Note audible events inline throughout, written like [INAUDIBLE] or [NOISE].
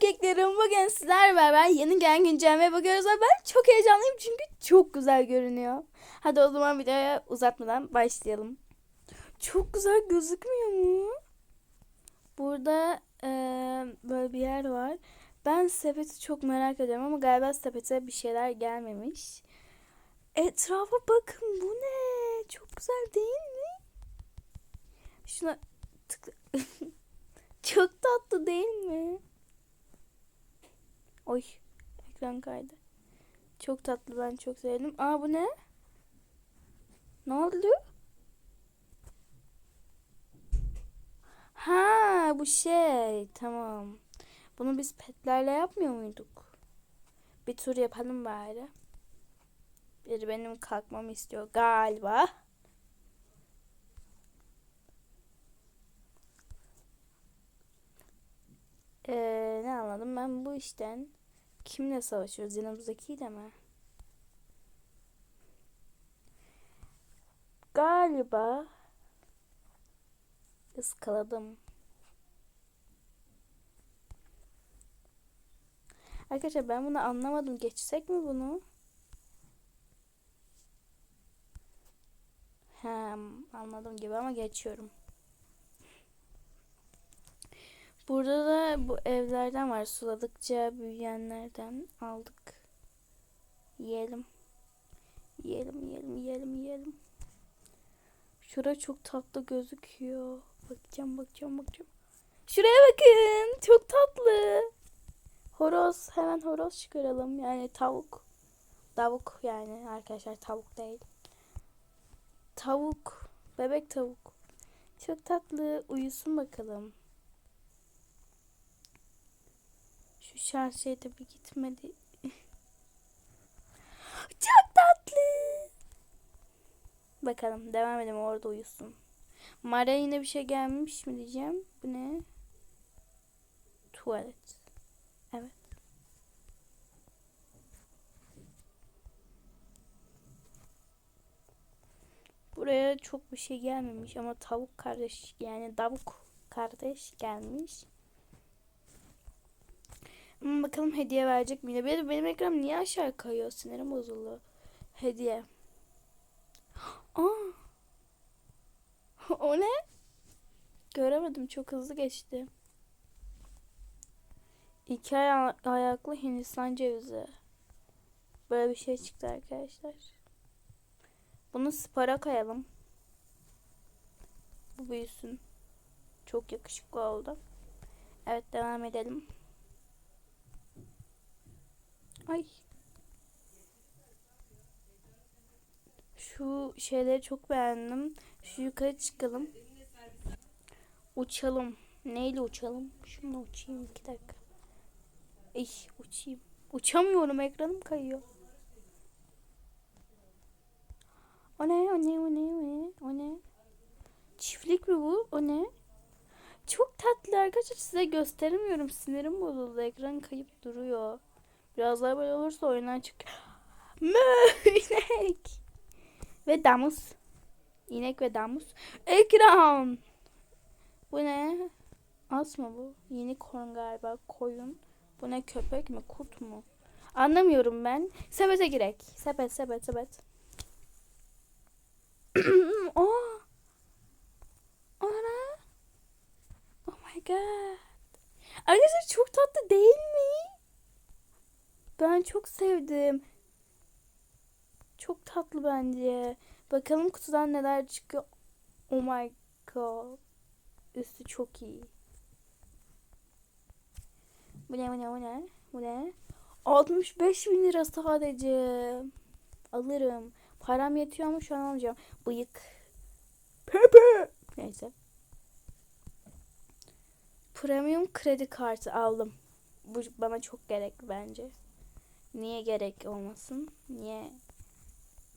cupcake'lerim bugün sizlerle beraber yeni gelen güncellemeye bakıyoruz ve ben çok heyecanlıyım çünkü çok güzel görünüyor. Hadi o zaman videoya uzatmadan başlayalım. Çok güzel gözükmüyor mu? Burada eee, böyle bir yer var. Ben sepeti çok merak ediyorum ama galiba sepete bir şeyler gelmemiş. Etrafa bakın bu ne? Çok güzel değil mi? Şuna tıkla. [LAUGHS] Çok tatlı değil mi? Oy ekran kaydı. Çok tatlı ben çok sevdim. Aa bu ne? Ne oldu? Ha bu şey tamam. Bunu biz petlerle yapmıyor muyduk? Bir tur yapalım bari. Biri benim kalkmamı istiyor galiba. Ee, ne anladım ben bu işten? Kimle savaşıyoruz? Yanımızdakiyle mi? Galiba ıskaladım. Arkadaşlar ben bunu anlamadım. Geçsek mi bunu? Hem anladım gibi ama geçiyorum. Burada da bu evlerden var. Suladıkça büyüyenlerden aldık. Yiyelim. Yiyelim, yiyelim, yiyelim, yiyelim. Şura çok tatlı gözüküyor. Bakacağım, bakacağım, bakacağım. Şuraya bakın. Çok tatlı. Horoz. Hemen horoz çıkaralım. Yani tavuk. Tavuk yani arkadaşlar tavuk değil. Tavuk. Bebek tavuk. Çok tatlı. Uyusun bakalım. Şu şarjıya da bir gitmedi. [LAUGHS] Çok tatlı. Bakalım devam edelim orada uyusun. Mara yine bir şey gelmiş mi diyeceğim. Bu ne? Tuvalet. Evet. Buraya çok bir şey gelmemiş ama tavuk kardeş yani davuk kardeş gelmiş. Hmm, bakalım hediye verecek mi? Benim, benim ekranım niye aşağı kayıyor? Sinirim bozuldu. Hediye. Aa. [LAUGHS] o ne? Göremedim. Çok hızlı geçti. İki aya- ayaklı Hindistan cevizi. Böyle bir şey çıktı arkadaşlar. Bunu spara koyalım. Bu büyüsün. Çok yakışıklı oldu. Evet devam edelim. Ay. Şu şeyleri çok beğendim. Şu yukarı çıkalım. Uçalım. Neyle uçalım? Şununla uçayım iki dakika. Ey uçayım. Uçamıyorum ekranım kayıyor. O ne o ne o ne o ne o ne? Çiftlik mi bu? O ne? Çok tatlı arkadaşlar size gösteremiyorum. Sinirim bozuldu. Ekran kayıp duruyor. Biraz daha böyle olursa oyundan çık. İnek. Ve damus. İnek ve damus. Ekran. Bu ne? As mı bu? Unicorn galiba. Koyun. Bu ne köpek mi? Kurt mu? Anlamıyorum ben. Sepete girek. Sepet sepet sepet. [CLEARS THROAT] oh. Ana. Oh my god. Arkadaşlar çok tatlı değil mi? Ben çok sevdim. Çok tatlı bence. Bakalım kutudan neler çıkıyor. Oh my god. Üstü çok iyi. Bu ne bu ne bu ne? Bu ne? 65 bin lira sadece. Alırım. Param yetiyor ama şu an almayacağım. Bıyık. Pepe. Neyse. Premium kredi kartı aldım. Bu bana çok gerekli bence. Niye gerek olmasın? Niye?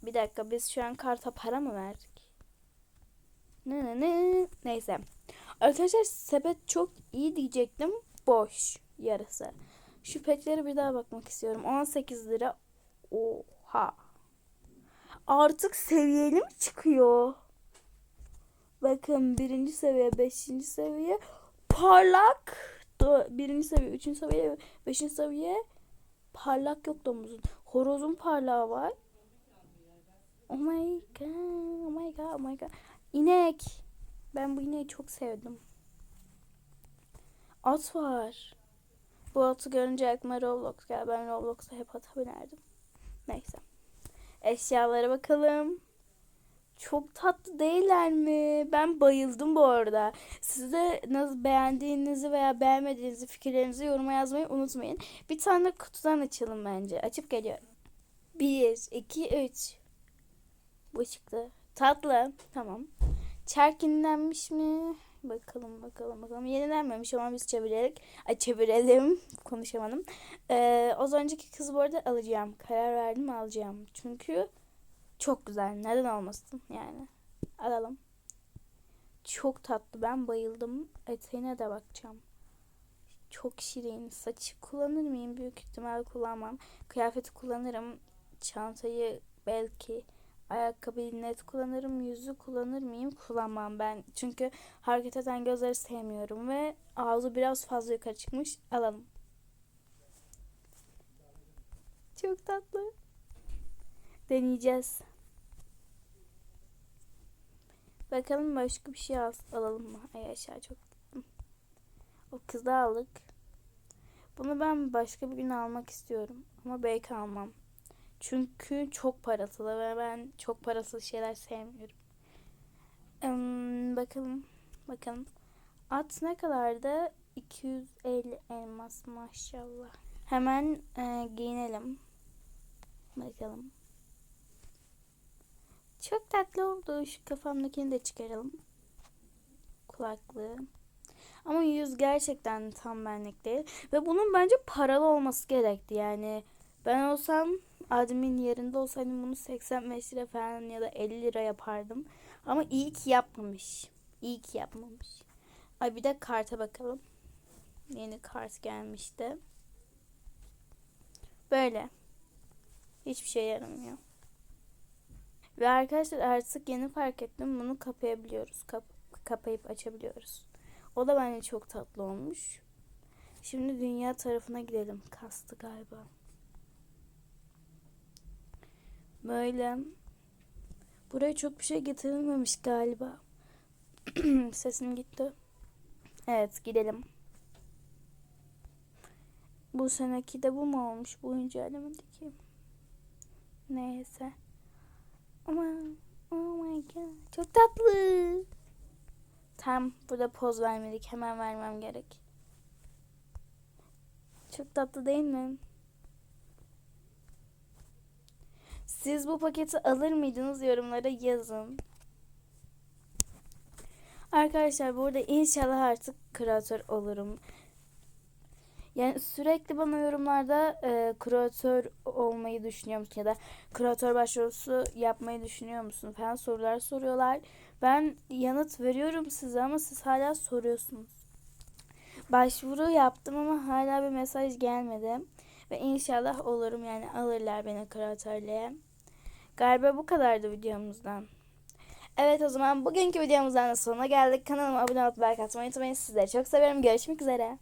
Bir dakika biz şu an karta para mı verdik? Ne ne ne? Neyse. Arkadaşlar sepet çok iyi diyecektim. Boş yarısı. Şu petlere bir daha bakmak istiyorum. 18 lira. Oha. Artık seviyeli mi çıkıyor? Bakın birinci seviye, beşinci seviye. Parlak birinci seviye, üçüncü seviye, beşinci seviye parlak yok domuzun. Horozun parlağı var. Oh my god, oh my god, oh my god. İnek. Ben bu ineği çok sevdim. At var. Bu atı görünce aklıma Roblox geldi. Ben Roblox'a hep ata binerdim. Neyse. Eşyalara bakalım. Çok tatlı değiller mi? Ben bayıldım bu arada. Siz de nasıl beğendiğinizi veya beğenmediğinizi fikirlerinizi yoruma yazmayı unutmayın. Bir tane kutudan açalım bence. Açıp geliyorum. 1, 2, 3. Bu çıktı. Tatlı. Tamam. Çark yenilenmiş mi? Bakalım bakalım bakalım. Yenilenmemiş ama biz çevirerek. Ay çevirelim. [LAUGHS] Konuşamadım. Ee, o önceki kız bu arada alacağım. Karar verdim alacağım. Çünkü çok güzel. Neden olmasın yani. Alalım. Çok tatlı. Ben bayıldım. Eteğine de bakacağım. Çok şirin. Saçı kullanır mıyım? Büyük ihtimal kullanmam. Kıyafeti kullanırım. Çantayı belki. Ayakkabıyı net kullanırım. Yüzü kullanır mıyım? Kullanmam ben. Çünkü hareket eden gözleri sevmiyorum. Ve ağzı biraz fazla yukarı çıkmış. Alalım. Çok tatlı. Deneyeceğiz. Bakalım başka bir şey al alalım mı? Ay aşağı çok gittim. O kızı aldık. Bunu ben başka bir gün almak istiyorum. Ama belki almam. Çünkü çok paralı ve ben çok parasız şeyler sevmiyorum. Hmm, bakalım. Bakalım. At ne kadardı? 250 elmas maşallah. Hemen e, giyinelim. Bakalım. Çok tatlı oldu. Şu kafamdakini de çıkaralım. Kulaklığı. Ama yüz gerçekten tam benlik değil. Ve bunun bence paralı olması gerekti. Yani ben olsam admin yerinde olsaydım bunu 85 lira falan ya da 50 lira yapardım. Ama iyi ki yapmamış. İyi ki yapmamış. Ay bir de karta bakalım. Yeni kart gelmişti. Böyle. Hiçbir şey yaramıyor. Ve arkadaşlar artık yeni fark ettim bunu kapayabiliyoruz. Kap kapayıp açabiliyoruz. O da bence çok tatlı olmuş. Şimdi dünya tarafına gidelim. Kastı galiba. Böyle. Buraya çok bir şey getirilmemiş galiba. [CLEARS THROAT] Sesim gitti. Evet gidelim. Bu seneki de bu mu olmuş? Bu güncellemedeki. Neyse. Ama oh my god. Çok tatlı. Tam burada poz vermedik. Hemen vermem gerek. Çok tatlı değil mi? Siz bu paketi alır mıydınız yorumlara yazın. Arkadaşlar burada inşallah artık kreatör olurum. Yani sürekli bana yorumlarda e, kreatör olmayı düşünüyor musun ya da kreatör başvurusu yapmayı düşünüyor musun falan sorular soruyorlar. Ben yanıt veriyorum size ama siz hala soruyorsunuz. Başvuru yaptım ama hala bir mesaj gelmedi. Ve inşallah olurum yani alırlar beni kreatörlüğe. Galiba bu kadardı videomuzdan. Evet o zaman bugünkü videomuzdan da sonuna geldik. Kanalıma abone olup like atmayı unutmayın. Sizleri çok seviyorum. Görüşmek üzere.